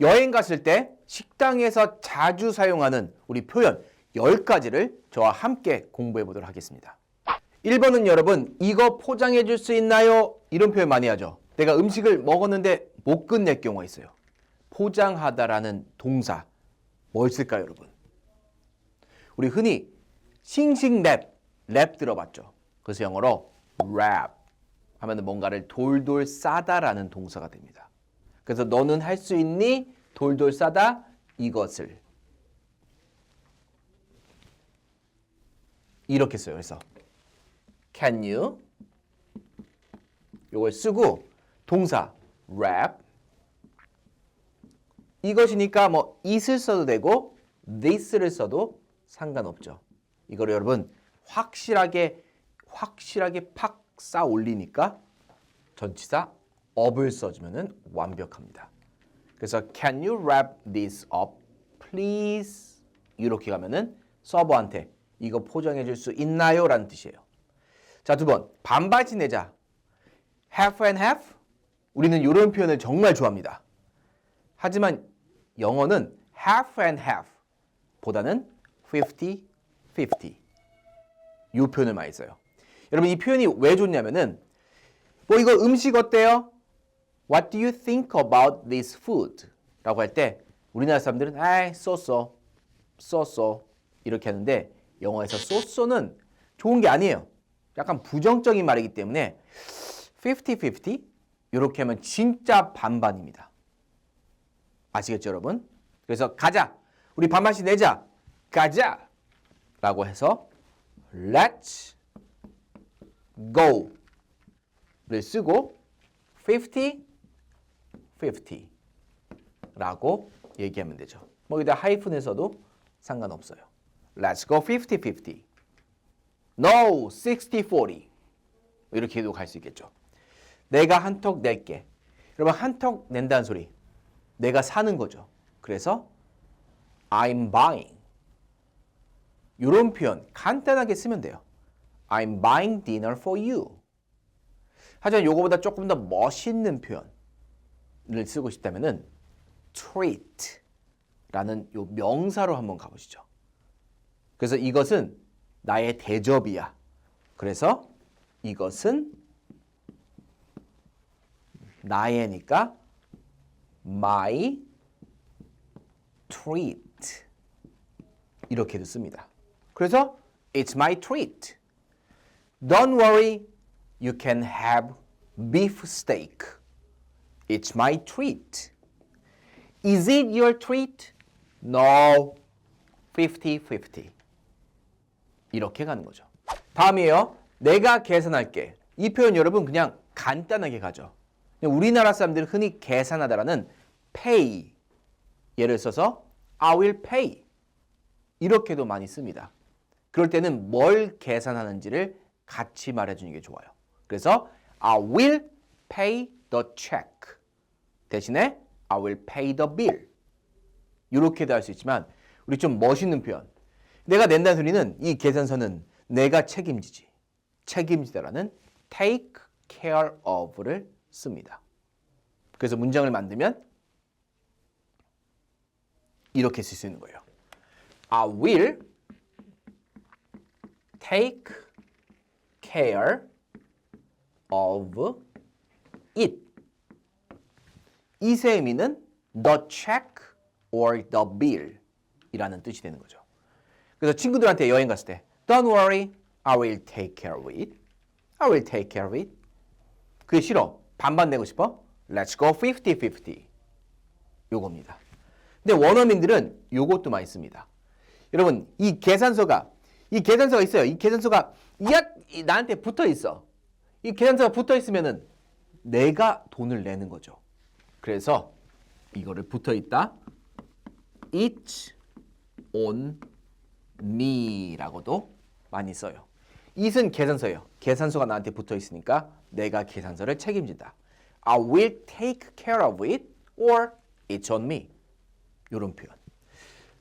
여행 갔을 때 식당에서 자주 사용하는 우리 표현 10가지를 저와 함께 공부해 보도록 하겠습니다. 1번은 여러분, 이거 포장해 줄 수 있나요? 이런 표현 많이 하죠. 내가 음식을 먹었는데 못 끝낼 경우가 있어요. 포장하다라는 동사. 뭘 쓸까요, 여러분? 우리 흔히 싱싱랩, 랩 들어봤죠. 그래서 영어로 wrap 하면 뭔가를 돌돌 싸다라는 동사가 됩니다. 그래서 너는 할 수 있니? 돌돌 싸다 이것을 이렇게 써요. 그래서 can you 요걸 쓰고 동사 wrap 이것이니까 뭐 it을 써도 되고 this를 써도 상관없죠. 이거를 여러분 확실하게 확실하게 팍 쌓아 올리니까 전치사 up을 써주면은 완벽합니다. 그래서 can you wrap this up please 이렇게 가면은 서버한테 이거 포장해 줄 수 있나요? 라는 뜻이에요. 자, 두 번. 반반씩 내자. half and half? 우리는 이런 표현을 정말 좋아합니다. 하지만 영어는 half and half 보다는 50, 50. 이 표현을 많이 써요. 여러분 이 표현이 왜 좋냐면은 뭐 이거 음식 어때요? What do you think about this food? 라고 할 때 우리나라 사람들은 아이 쏘쏘 쏘쏘 이렇게 하는데 영어에서 쏘쏘는 좋은 게 아니에요. 약간 부정적인 말이기 때문에 50-50 이렇게 하면 진짜 반반입니다. 아시겠죠 여러분? 그래서 가자. 우리 반반씩 내자. 가자. 라고 해서 let's go를 쓰고 50 50 라고 얘기하면 되죠. 뭐 여기다 하이픈에서도 상관없어요. Let's go 50-50. No, 60-40. 이렇게 해도 갈 수 있겠죠. 내가 한 턱 낼게. 여러분 한 턱 낸다는 소리. 내가 사는 거죠. 그래서 I'm buying. 이런 표현 간단하게 쓰면 돼요. I'm buying dinner for you. 하지만 요거보다 조금 더 멋있는 표현 을 쓰고 싶다면은 treat라는 요 명사로 한번 가보시죠. 그래서 이것은 나의 대접이야. 그래서 이것은 나의니까 my treat 이렇게도 씁니다. 그래서 it's my treat. Don't worry, you can have beef steak. It's my treat. Is it your treat? No. 50-50. 이렇게 가는 거죠. 다음이에요. 내가 계산할게. 이 표현 여러분 그냥 간단하게 가죠. 우리나라 사람들은 흔히 계산하다라는 pay 예를 써서 I will pay 이렇게도 많이 씁니다. 그럴 때는 뭘 계산하는지를 같이 말해주는 게 좋아요. 그래서 I will pay the check 대신에 I will pay the bill 이렇게도 할 수 있지만 우리 좀 멋있는 표현 내가 낸다는 소리는 이 계산서는 내가 책임지지 책임지다라는 take care of를 씁니다. 그래서 문장을 만들면 이렇게 쓸 수 있는 거예요. I will take care of it. 이세 의미는 the check or the bill 이라는 뜻이 되는 거죠. 그래서 친구들한테 여행 갔을 때 Don't worry, I will take care of it. I will take care of it. 그게 싫어. 반반 내고 싶어? Let's go 50-50. 요겁니다. 근데 원어민들은 요것도 많이 씁니다. 여러분, 이 계산서가 이 계산서가 있어요. 이 계산서가 야 나한테 붙어 있어. 이 계산서가 붙어 있으면은 내가 돈을 내는 거죠. 그래서 이거를 붙어 있다. It's on me라고도 많이 써요. it은 계산서예요. 계산서가 나한테 붙어 있으니까 내가 계산서를 책임진다. I will take care of it or it's on me. 이런 표현.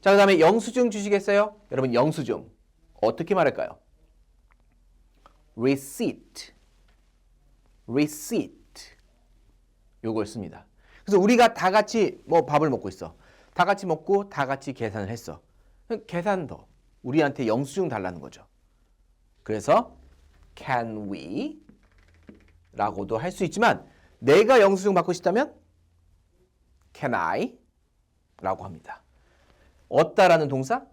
자, 그 다음에 영수증 주시겠어요? 여러분, 영수증. 어떻게 말할까요? receipt. receipt. 요걸 씁니다. 그래서 우리가 다 같이 뭐 밥을 먹고 있어. 다 같이 먹고 다 같이 계산을 했어. 계산 더. 우리한테 영수증 달라는 거죠. 그래서 can we 라고도 할 수 있지만 내가 영수증 받고 싶다면 can I 라고 합니다. 얻다라는 동사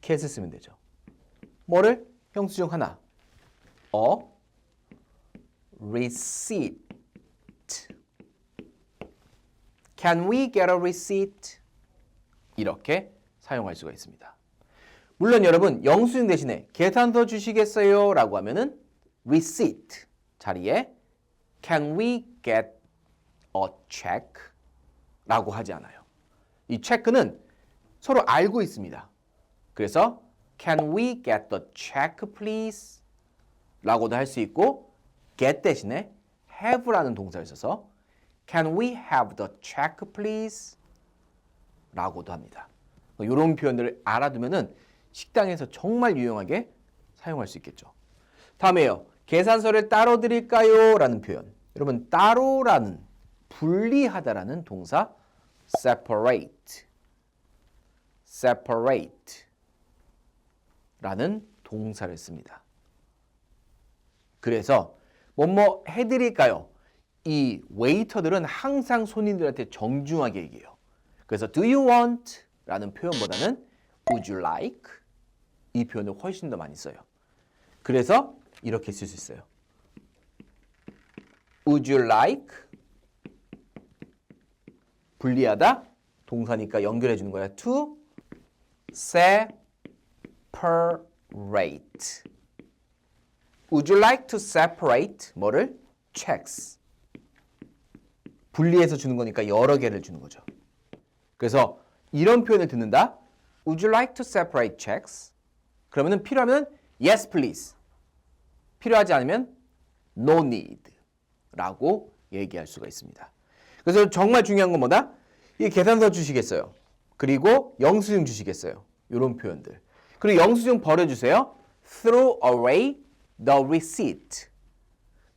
get을 쓰면 되죠. 뭐를? 영수증 하나. 어 receipt. Can we get a receipt? 이렇게 사용할 수가 있습니다. 물론 여러분 영수증 대신에 계산서 주시겠어요? 라고 하면은 receipt 자리에 can we get a check? 라고 하지 않아요. 이 체크는 서로 알고 있습니다. 그래서 can we get the check please? 라고도 할 수 있고 get 대신에 have라는 동사를 써서 can we have the check please? 라고도 합니다. 이런 표현들을 알아두면은 식당에서 정말 유용하게 사용할 수 있겠죠. 다음에요. 계산서를 따로 드릴까요? 라는 표현. 여러분 따로라는 분리하다라는 동사 separate separate 라는 동사를 씁니다. 그래서 뭐뭐 해드릴까요? 이 웨이터들은 항상 손님들한테 정중하게 얘기해요. 그래서 do you want? 라는 표현보다는 would you like? 이 표현을 훨씬 더 많이 써요. 그래서 이렇게 쓸 수 있어요. Would you like? 분리하다 동사니까 연결해 주는 거야. To separate. Would you like to separate 뭐를? checks. 분리해서 주는 거니까 여러 개를 주는 거죠. 그래서 이런 표현을 듣는다. Would you like to separate checks? 그러면은 필요하면 yes please. 필요하지 않으면 no need. 라고 얘기할 수가 있습니다. 그래서 정말 중요한 건 뭐다? 이 계산서 주시겠어요. 그리고 영수증 주시겠어요. 이런 표현들. 그리고 영수증 버려주세요. Throw away the receipt.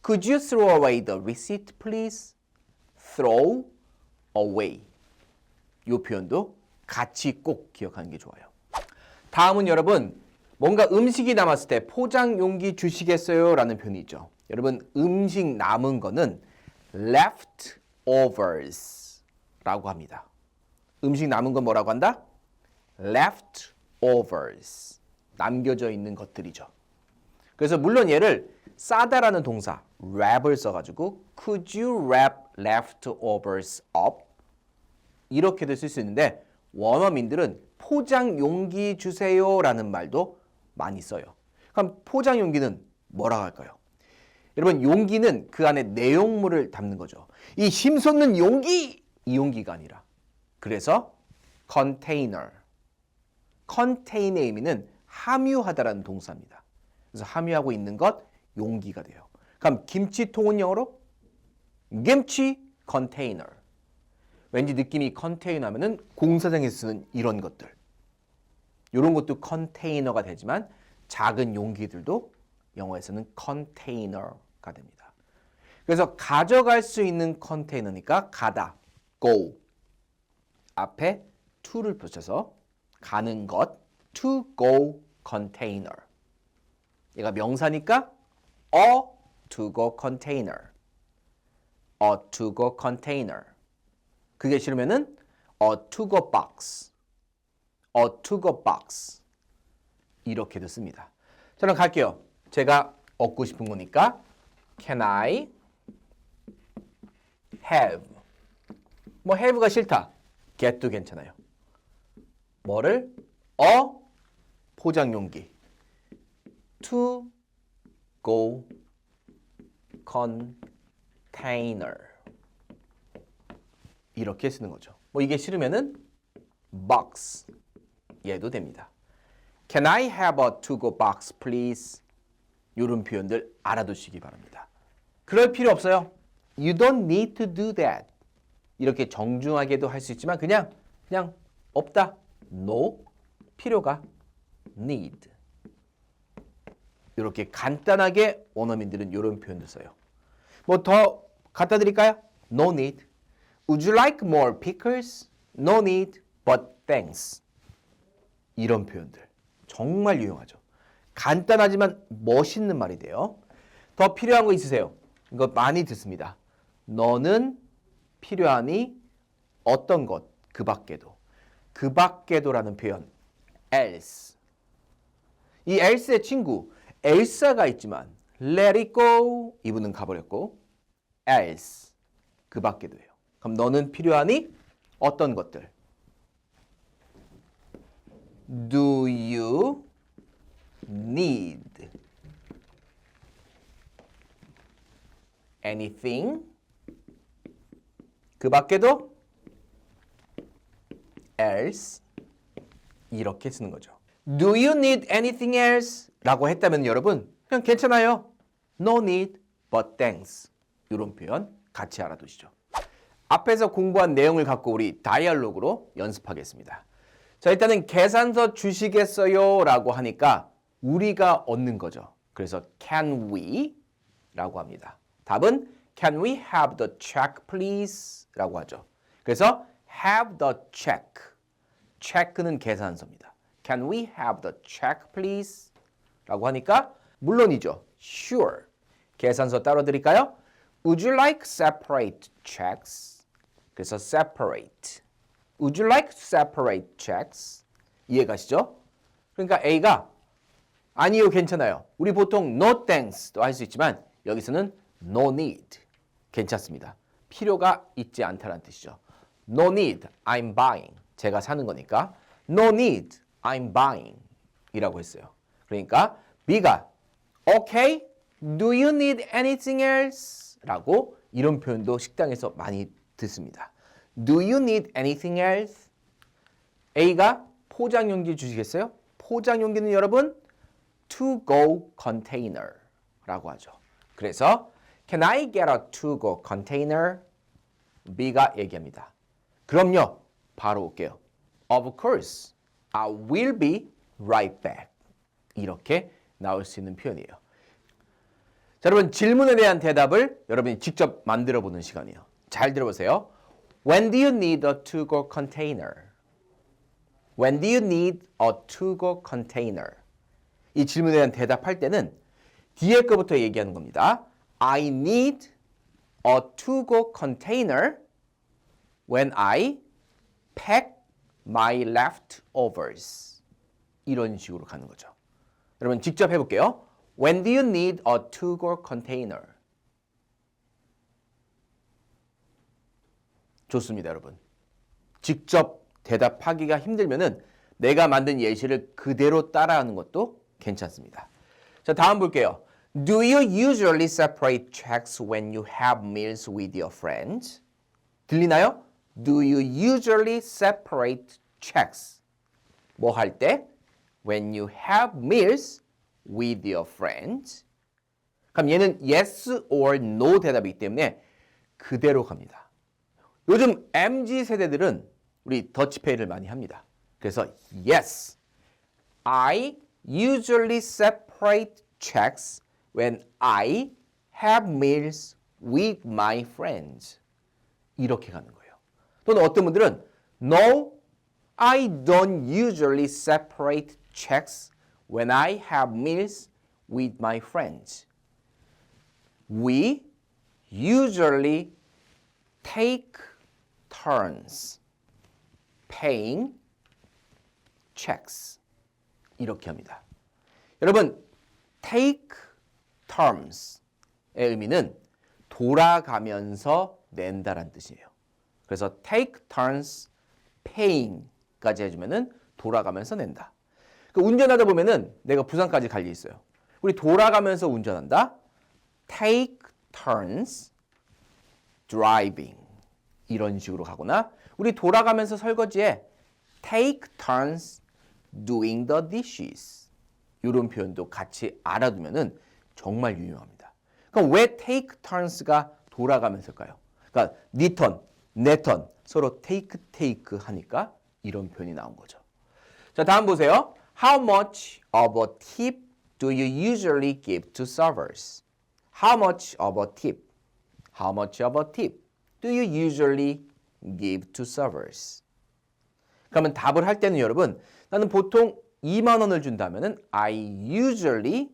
Could you throw away the receipt, please? Throw away. 이 표현도 같이 꼭 기억하는 게 좋아요. 다음은 여러분 뭔가 음식이 남았을 때 포장 용기 주시겠어요? 라는 표현이 있죠. 여러분 음식 남은 거는 leftovers 라고 합니다. 음식 남은 건 뭐라고 한다? leftovers 남겨져 있는 것들이죠. 그래서 물론 얘를 싸다라는 동사 wrap을 써가지고 could you wrap leftovers up 이렇게도 쓸 수 있는데 원어민들은 포장 용기 주세요라는 말도 많이 써요. 그럼 포장 용기는 뭐라고 할까요? 여러분 용기는 그 안에 내용물을 담는 거죠. 이 힘솟는 용기 이 용기가 아니라 그래서 container contain의 의미는 함유하다라는 동사입니다. 그래서 함유하고 있는 것 용기가 돼요. 그럼 김치통은 영어로 김치 컨테이너. 왠지 느낌이 컨테이너 하면은 공사장에서 쓰는 이런 것들. 이런 것도 컨테이너가 되지만 작은 용기들도 영어에서는 컨테이너가 됩니다. 그래서 가져갈 수 있는 컨테이너니까 가다, go. 앞에 to를 붙여서 가는 것, to go container. 얘가 명사니까 a to go container. A to go container. 그게 싫으면은 a to go box. a to go box. 이렇게도 씁니다. 저는 갈게요. 제가 얻고 싶은 거니까 can I have 뭐 have가 싫다. get도 괜찮아요. 뭐를 a 포장 용기 to go container 이렇게 쓰는 거죠. 뭐 이게 싫으면은 box 얘도 됩니다. Can I have a to-go box, please? 이런 표현들 알아두시기 바랍니다. 그럴 필요 없어요. You don't need to do that. 이렇게 정중하게도 할 수 있지만 그냥 그냥 없다. No. 필요가 need. 이렇게 간단하게 원어민들은 이런 표현을 써요. 뭐 더 갖다 드릴까요? No need. Would you like more pickles? No need, but thanks. 이런 표현들 정말 유용하죠. 간단하지만 멋있는 말이 돼요. 더 필요한 거 있으세요? 이거 많이 듣습니다. 너는 필요하니 어떤 것 그 밖에도 그 밖에도라는 표현 else 이 else의 친구 엘사가 있지만 let it go 이분은 가버렸고 else 그 밖에도예요. 그럼 너는 필요하니 어떤 것들 Do you need anything? 그 밖에도 else 이렇게 쓰는 거죠. Do you need anything else? 라고 했다면 여러분 그냥 괜찮아요. No need, but thanks. 이런 표현 같이 알아두시죠. 앞에서 공부한 내용을 갖고 우리 다이얼로그로 연습하겠습니다. 자, 일단은 계산서 주시겠어요? 라고 하니까 우리가 얻는 거죠. 그래서 can we? 라고 합니다. 답은 can we have the check please? 라고 하죠. 그래서 have the check. check는 계산서입니다. Can we have the check please? 라고 하니까 물론이죠. Sure. 계산서 따로 드릴까요? Would you like separate checks? 그래서 separate. Would you like separate checks? 이해가시죠? 그러니까 A가 아니요 괜찮아요. 우리 보통 no thanks도 할 수 있지만 여기서는 no need 괜찮습니다. 필요가 있지 않다는 뜻이죠. No need, I'm buying. 제가 사는 거니까 no need, I'm buying 이라고 했어요. 그러니까 B가 okay, do you need anything else? 라고 이런 표현도 식당에서 많이 듣습니다. Do you need anything else? A가 포장 용기 주시겠어요? 포장 용기는 여러분 to go container 라고 하죠. 그래서 can I get a to go container? B가 얘기합니다. 그럼요. 바로 올게요. Of course. I will be right back. 이렇게 나올 수 있는 표현이에요. 자, 여러분 질문에 대한 대답을 여러분이 직접 만들어 보는 시간이에요. 잘 들어보세요. When do you need a to-go container? When do you need a to-go container? 이 질문에 대한 대답할 때는 뒤에 거부터 얘기하는 겁니다. I need a to-go container when I pack my leftovers. 이런 식으로 가는 거죠. 여러분 직접 해볼게요. When do you need a to-go container? 좋습니다, 여러분. 직접 대답하기가 힘들면은 내가 만든 예시를 그대로 따라하는 것도 괜찮습니다. 자, 다음 볼게요. Do you usually separate checks when you have meals with your friends? 들리나요? Do you usually separate checks? 뭐 할 때? When you have meals with your friends. 그럼 얘는 yes or no 대답이기 때문에 그대로 갑니다. 요즘 MZ 세대들은 우리 더치페이를 많이 합니다. 그래서 yes, I usually separate checks when I have meals with my friends. 이렇게 가는 거예요. 또는 어떤 분들은 no, I don't usually separate checks when I have meals with my friends. We usually take turns paying checks. 이렇게 합니다. 여러분, take terms의 의미는 돌아가면서 낸다란 뜻이에요. 그래서 take turns paying까지 해주면은 돌아가면서 낸다. 그 운전하다 보면은 내가 부산까지 갈일 있어요. 우리 돌아가면서 운전한다. take turns driving 이런 식으로 가거나 우리 돌아가면서 설거지에 take turns doing the dishes 이런 표현도 같이 알아두면은 정말 유용합니다. 그럼 왜 take turns가 돌아가면서일까요? 그러니까 네 턴, 내 턴 서로 take take 하니까 이런 표현이 나온 거죠. 자, 다음 보세요. How much of a tip do you usually give to servers? How much of a tip? How much of a tip do you usually give to servers. 그러면 답을 할 때는 여러분 나는 보통 2만 원을 준다면은 I usually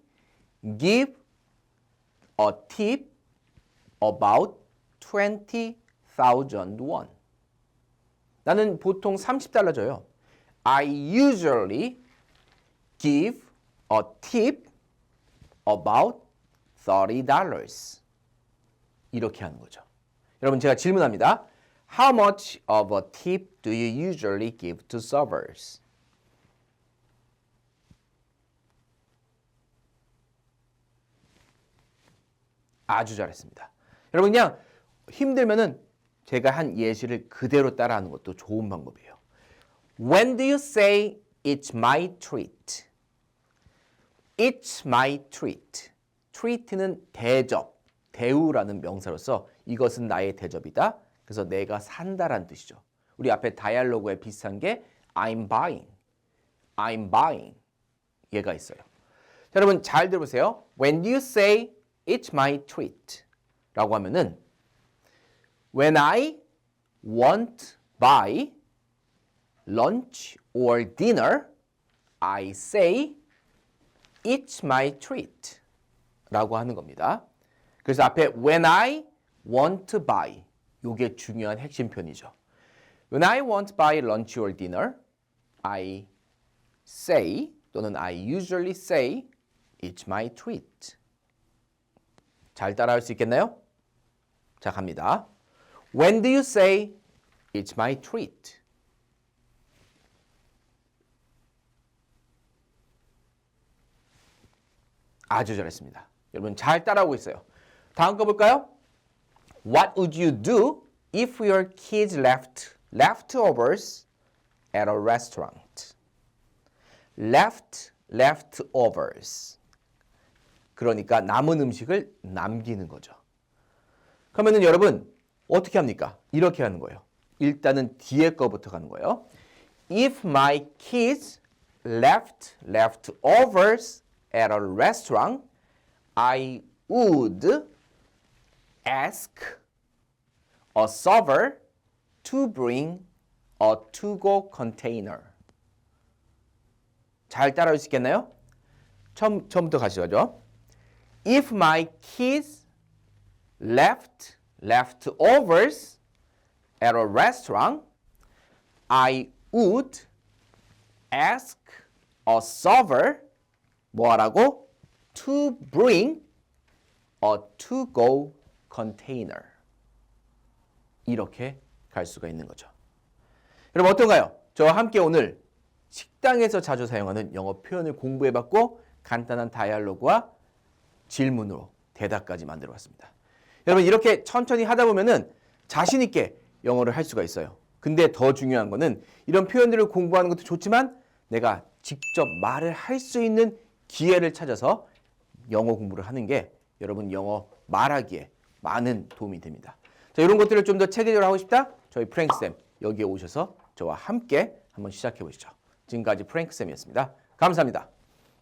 give a tip about 20,000 won. 나는 보통 30달러 줘요. I usually give a tip about 30 dollars. 이렇게 하는 거죠. 여러분 제가 질문합니다. How much of a tip do you usually give to servers? 아주 잘했습니다. 여러분 그냥 힘들면은 제가 한 예시를 그대로 따라하는 것도 좋은 방법이에요. When do you say it's my treat? It's my treat. treat는 대접, 대우라는 명사로서 이것은 나의 대접이다. 그래서 내가 산다란 뜻이죠. 우리 앞에 다이얼로그에 비슷한 게 I'm buying. I'm buying. 얘가 있어요. 자, 여러분 잘 들어보세요. When you say it's my treat 라고 하면은 when I want buy lunch or dinner I say it's my treat 라고 하는 겁니다. 그래서 앞에 when I want to buy 요게 중요한 핵심 표현이죠. When I want to buy lunch or dinner I say 또는 I usually say it's my treat. 잘 따라할 수 있겠나요? 자, 갑니다. When do you say it's my treat? 아주 잘했습니다. 여러분 잘 따라하고 있어요. 다음 거 볼까요? What would you do if your kids left leftovers at a restaurant? left leftovers. 그러니까 남은 음식을 남기는 거죠. 그러면은 여러분 어떻게 합니까? 이렇게 하는 거예요. 일단은 뒤에 거부터 가는 거예요. If my kids left leftovers at a restaurant, I would ask a server to bring a to-go container. 잘 따라할 수 있겠나요? 처음, 처음부터 가시죠. If my kids left leftovers at a restaurant, I would ask a server 뭐라고? To bring a to-go container. 이렇게 갈 수가 있는 거죠. 여러분 어떤가요? 저와 함께 오늘 식당에서 자주 사용하는 영어 표현을 공부해봤고 간단한 다이알로그와 질문으로 대답까지 만들어 봤습니다. 여러분 이렇게 천천히 하다 보면은 자신 있게 영어를 할 수가 있어요. 근데 더 중요한 거는 이런 표현들을 공부하는 것도 좋지만 내가 직접 말을 할 수 있는 기회를 찾아서 영어 공부를 하는 게 여러분 영어 말하기에 많은 도움이 됩니다. 자, 이런 것들을 좀 더 체계적으로 하고 싶다? 저희 프랭크 쌤 여기에 오셔서 저와 함께 한번 시작해 보시죠. 지금까지 프랭크 쌤이었습니다. 감사합니다.